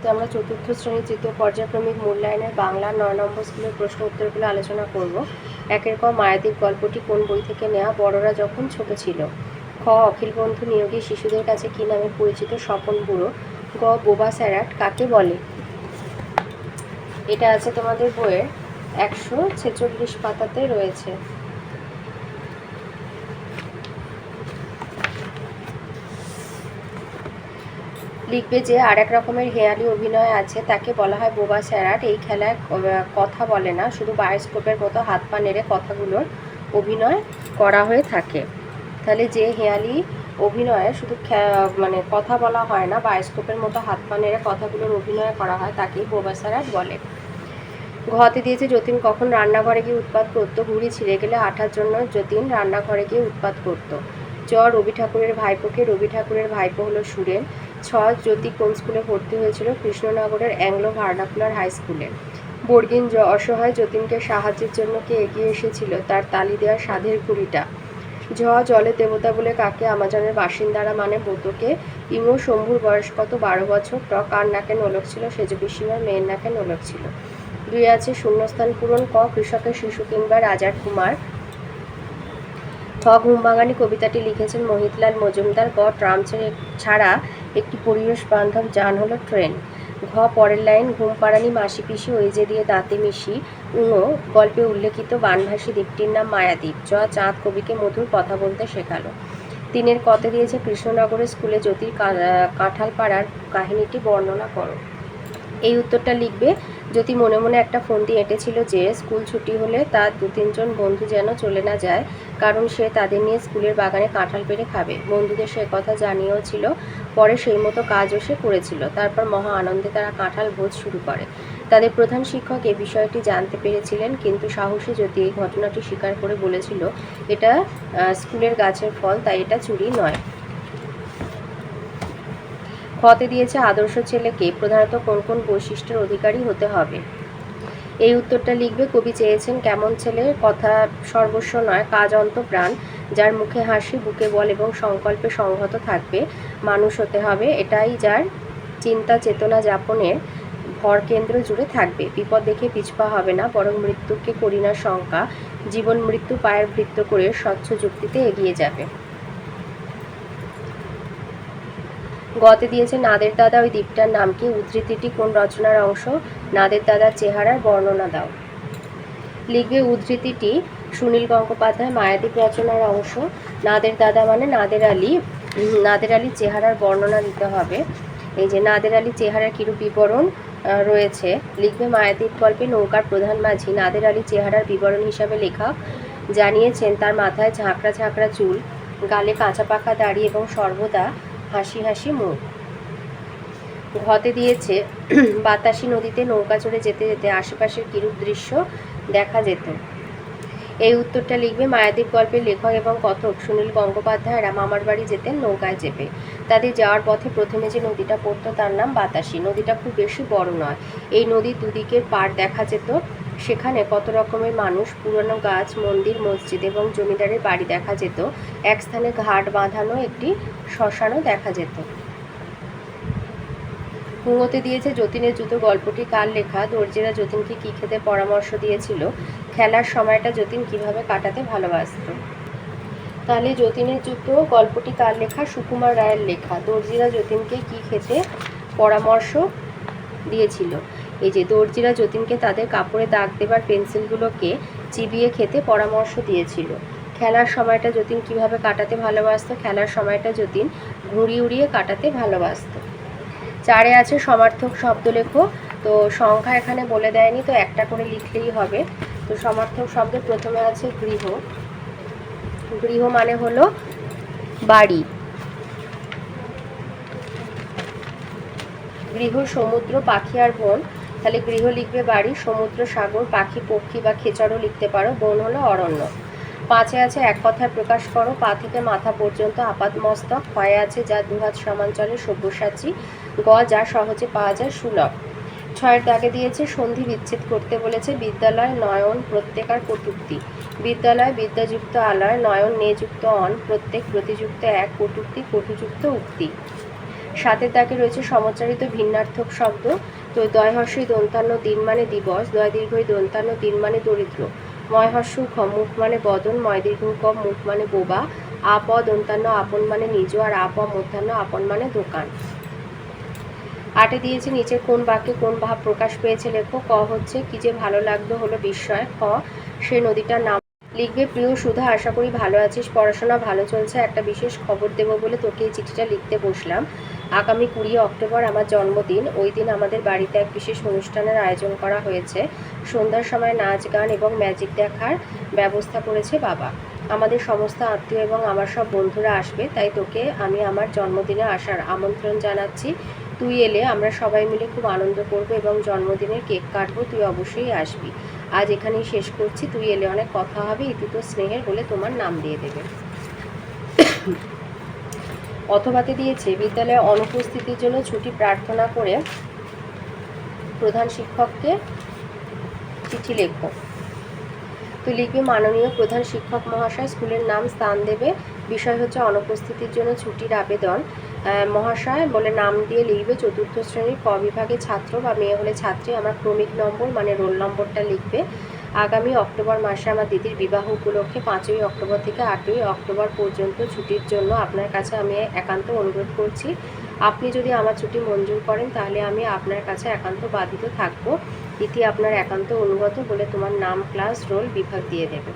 ভিডিওতে আমরা চতুর্থ শ্রেণির তৃতীয় পর্যায়ক্রমিক মূল্যায়নের বাংলা নয় নম্বর স্কুলের প্রশ্ন উত্তরগুলো আলোচনা করব। একের ক মায়াদীপ গল্পটি কোন বই থেকে নেওয়া বড়রা যখন ছোট ছিল, খ অখিল বন্ধু নিয়োগী শিশুদের কাছে কী নামে পরিচিত স্বপন বুড়ো? গ বোবা স্যারাট কাকে বলে? এটা আছে তোমাদের বইয়ের একশো ছেচল্লিশ পাতাতে রয়েছে। লিখবে যে আর এক রকমের হেয়ালি অভিনয় আছে, তাকে বলা হয় বোবা স্যারাট। এই খেলায় কথা বলে না, শুধু বায়োস্কোপের মতো হাত পা নেড়ে কথাগুলোর অভিনয় করা হয়ে থাকে। তাহলে যে হেয়ালি অভিনয়ে শুধু মানে কথা বলা হয় না, বায়োস্কোপের মতো হাত পা নেড়ে কথাগুলোর অভিনয় করা হয়, তাকেই বোবা স্যারাট বলে। ঘতে দিয়েছে যতীন, কখন রান্নাঘরে গিয়ে উৎপাত করতো? ঘুড়ি ছিঁড়ে গেলে আঠার জন্য যতীন রান্নাঘরে গিয়ে উৎপাত করতো। চ রবি ঠাকুরের ভাইপোকে, রবি ঠাকুরের ভাইপো হলো সুরেন। ছ জ্যোতি কোন স্কুলে ভর্তি হয়েছিল? কৃষ্ণনগরের অ্যাংলো ভার্নাকুলার হাই স্কুলে। বর্গিন অসহায় যতীনকে সাহায্যের জন্য কে এগিয়ে এসেছিল? তার তালি দেওয়া সাধের কুড়িটা। ঝ, জলে দেবতা বলে কাকে? আমাজনের বাসিন্দারা মানে বোতকে ইমো, শম্ভুর বয়স কত? বারো বছর। ট, কার নাকে নোলক ছিল? সেজ, পিসিমার মেয়ের নাকে নোলক ছিল। দুই আছে শূন্যস্থান পূরণ। ক, কৃষকের শিশু কিংবা রাজার কুমার। ঠ ঘুমবাঙালি কবিতাটি লিখেছেন মোহিতলাল মজুমদার। গ ট্রাম ছাড়া একটি পরিবেশ বান্ধব যান হলো ট্রেন। ঘ পরের লাইন ঘুম পাড়ানি মাসি পিসি ওই যে দিয়ে দাঁতে মিশি। উঙো গল্পে উল্লেখিত বানভাসী দ্বীপটির নাম মায়াদ্বীপ জ চাঁদ কবিকে মধুর কথা বলতে শেখালো। তিনের কতে দিয়েছে কৃষ্ণনগরের স্কুলে জ্যোতির কা- কাঁঠাল পাড়ার কাহিনীটি বর্ণনা করো। এই উত্তরটা লিখবে, যদি মনে মনে একটা ফোন দিয়ে এঁটেছিল যে স্কুল ছুটি হলে তার দু তিনজন বন্ধু যেন চলে না যায়, কারণ সে তাদের নিয়ে স্কুলের বাগানে কাঁঠাল পেরে খাবে। বন্ধুদের সে কথা জানিয়েও ছিল, পরে সেই মতো কাজও সে করেছিল। তারপর মহা আনন্দে তারা কাঁঠাল ভোজ শুরু করে। তাদের প্রধান শিক্ষক এ বিষয়টি জানতে পেরেছিলেন, কিন্তু সাহসী যদি এই ঘটনাটি স্বীকার করে বলেছিল, এটা স্কুলের গাছের ফল, তাই এটা চুরি নয়। খতে দিয়েছে আদর্শ ছেলেকে। প্রধানত কোন কোন বৈশিষ্ট্যের অধিকারী হতে হবে? এই উত্তরটা লিখবে, কবি চেয়েছেন কেমন ছেলে, কথা সর্বস্ব নয়, কাজ অন্ত প্রাণ, যার মুখে হাসি, বুকে বল এবং সংকল্পে সংহত থাকবে, মানুষ হতে হবে। এটাই যার চিন্তা চেতনা যাপনের ভর কেন্দ্র জুড়ে থাকবে। বিপদ দেখে পিছপা হবে না, বরং মৃত্যুকে করি না শঙ্কা, জীবন মৃত্যু, পায়ের বৃত্ত করে স্বচ্ছ যুক্তিতে এগিয়ে যাবে। গতে দিয়েছে নাদের দাদা ওই দ্বীপটার নাম কি? উদ্ধৃতিটি কোন রচনার অংশ? নাদের দাদার চেহারার বর্ণনা দাও। লিখবে উদ্ধৃতিটি সুনীল গঙ্গোপাধ্যায় মায়াদ্বীপ রচনার অংশ। নাদের দাদা মানে নাদের আলী। নাদের আলীর চেহারার বর্ণনা দিতে হবে। এই যে নাদের আলীর চেহারার কিরূপ বিবরণ রয়েছে? লিখবে মায়াদ্বীপ গল্পে নৌকার প্রধান মাঝি। নাদের আলীর চেহারার বিবরণ হিসাবে লেখক জানিয়েছেন, তার মাথায় ঝাঁকড়া ঝাঁকড়া চুল, গালে কাঁচা পাকা দাড়ি এবং সর্বদা হাসি হাসি মুখ। ঘতে দিয়েছে, বাতাসি নদীতে নৌকা চড়ে যেতে যেতে আশেপাশের কিরূপ দৃশ্য দেখা যেত? এই উত্তরটা লিখবে মায়াদ্বীপ গল্পের লেখক এবং কথক সুনীল গঙ্গোপাধ্যায়রা মামার বাড়ি যেতেন নৌকায় চেপে। তাদের যাওয়ার পথে প্রথমে যে নদীটা পড়তো তার নাম বাতাসি। নদীটা খুব বেশি বড় নয়। এই নদীর দুদিকের পাড় দেখা যেত। সেখানে কত রকমের মানুষ, পুরনো গাছ, মন্দির, মসজিদ এবং জমিদারের বাড়ি দেখা যেত। এক স্থানে ঘাট বাঁধানো, একটি শ্মশানও দেখা যেত। হুঁয়োতে দিয়েছে যতীনের জুতো গল্পটি। কার লেখা? দর্জিরা যতীনকে কী খেতে পরামর্শ দিয়েছিল? খেলার সময়টা যতীন কীভাবে কাটাতে ভালোবাসত? তাহলে যতীনের জুতো, গল্পটি কার লেখা? সুকুমার রায়ের লেখা। দর্জিরা যতীনকে কী খেতে পরামর্শ দিয়েছিল? এই যে দর্জিরা যতীনকে তাদের কাপড়ে দাগ দেবার পেন্সিলগুলোকে চিবিয়ে খেতে পরামর্শ দিয়েছিল। খেলার সময়টা যতীন কীভাবে কাটাতে ভালোবাসতো? খেলার সময়টা যতীন ঘুড়ি উড়িয়ে কাটাতে ভালোবাসতো। চারে আছে সমার্থক শব্দ লেখো তো সংখ্যা এখানে বলে দেয়নি, তো একটা করে লিখলেই হবে। তো সমার্থক শব্দ প্রথমে আছে গৃহ। গৃহ মানে হলো বাড়ি। গৃহ, সমুদ্র, পাখি আর বন। তাহলে গৃহ লিখবে বাড়ি, সমুদ্র, সাগর, পাখি, পক্ষী বা খেচড়ও লিখতে পারো, বন হলো অরণ্য। পাঁচে আছে এক কথায় প্রকাশ করো, পা থেকে মাথা পর্যন্ত আপাত মস্তক ক্ষয়ে আছে যা দুহাত সমান চলে সব্যসাচী, গ যা সহজে পাওয়া যায় সুলভ। ছয়ের দাগে দিয়েছে, সন্ধি বিচ্ছেদ করতে বলেছে, বিদ্যালয়, নয়ন প্রত্যেকার কটুক্তি। বিদ্যালয়, বিদ্যাযুক্ত আলয়, নয়ন, নেযুক্ত অন, প্রত্যেক প্রতিযুক্ত এক, কটুক্তি, কটুযুক্ত উক্তি। সাতের তাকে রয়েছে সমচারিত ভিন্নার্থক শব্দ, তো দয় হর্ষই দন্তান্ন দিন মানে দিবস দয় দীর্ঘই দন্তান্ন দিন মানে দরিদ্র ময় হর্ষ খ মুখ মানে বদন ময় দীর্ঘ ক মুখ মানে বোবা আপ দন্তান্ন আপন মানে নিজ, আর আপ মধ্যাহ্ন আপন মানে দোকান। আটে দিয়েছে নিচের কোন বাক্যে কোন ভাব প্রকাশ পেয়েছে লেখো, ক হচ্ছে কি যে ভালো লাগতো হলো বিস্ময়, খ সে নদীটার নাম। লিখবে, প্রিয় সুধা, আশা করি ভালো আছিস, পড়াশোনা ভালো চলছে, একটা বিশেষ খবর দেবো বলে তোকে এই চিঠিটা লিখতে বসলাম। আগামী কুড়ি অক্টোবর আমার জন্মদিন। ওই দিন আমাদের বাড়িতে এক বিশেষ অনুষ্ঠানের আয়োজন করা হয়েছে। সন্ধ্যার সময় নাচ, গান এবং ম্যাজিক দেখার ব্যবস্থা করেছে বাবা। আমাদের সমস্ত আত্মীয় এবং আমার সব বন্ধুরা আসবে, তাই তোকে আমি আমার জন্মদিনে আসার আমন্ত্রণ জানাচ্ছি। তুই এলে আমরা সবাই মিলে খুব আনন্দ করব এবং জন্মদিনের কেক কাটবো, তুই অবশ্যই আসবি। আজ এখানেই শেষ করছি। তুই এলে অনেক কথা হবে, ইতি তো স্নেহের বলে তোমার নাম দিয়ে দেবে। অথবাতে দিয়েছে। বিদ্যালয়ে অনুপস্থিতির জন্য ছুটি প্রার্থনা করে প্রধান শিক্ষককে চিঠি লেখো। তো লিখবে, মাননীয় প্রধান শিক্ষক মহাশয়, স্কুলের নাম স্থান দেবে। বিষয় হচ্ছে অনুপস্থিতির জন্য ছুটির আবেদন। মহাশয় বলে, নাম দিয়ে লিখবে চতুর্থ শ্রেণির ক বিভাগের ছাত্র বা মেয়ে হলে ছাত্রী। আমার ক্রমিক নম্বর মানে রোল নম্বরটা লিখবে। আগামী অক্টোবর মাসে আমার দিদির বিবাহ উপলক্ষে পাঁচই অক্টোবর থেকে আটই অক্টোবর পর্যন্ত ছুটির জন্য আপনার কাছে আমি একান্ত অনুরোধ করছি। আপনি যদি আমার ছুটি মঞ্জুর করেন, তাহলে আমি আপনার কাছে একান্ত বাধিত থাকব। ইতি আপনার একান্ত অনুগত বলে তোমার নাম, ক্লাস, রোল বিভাগ দিয়ে দেবে।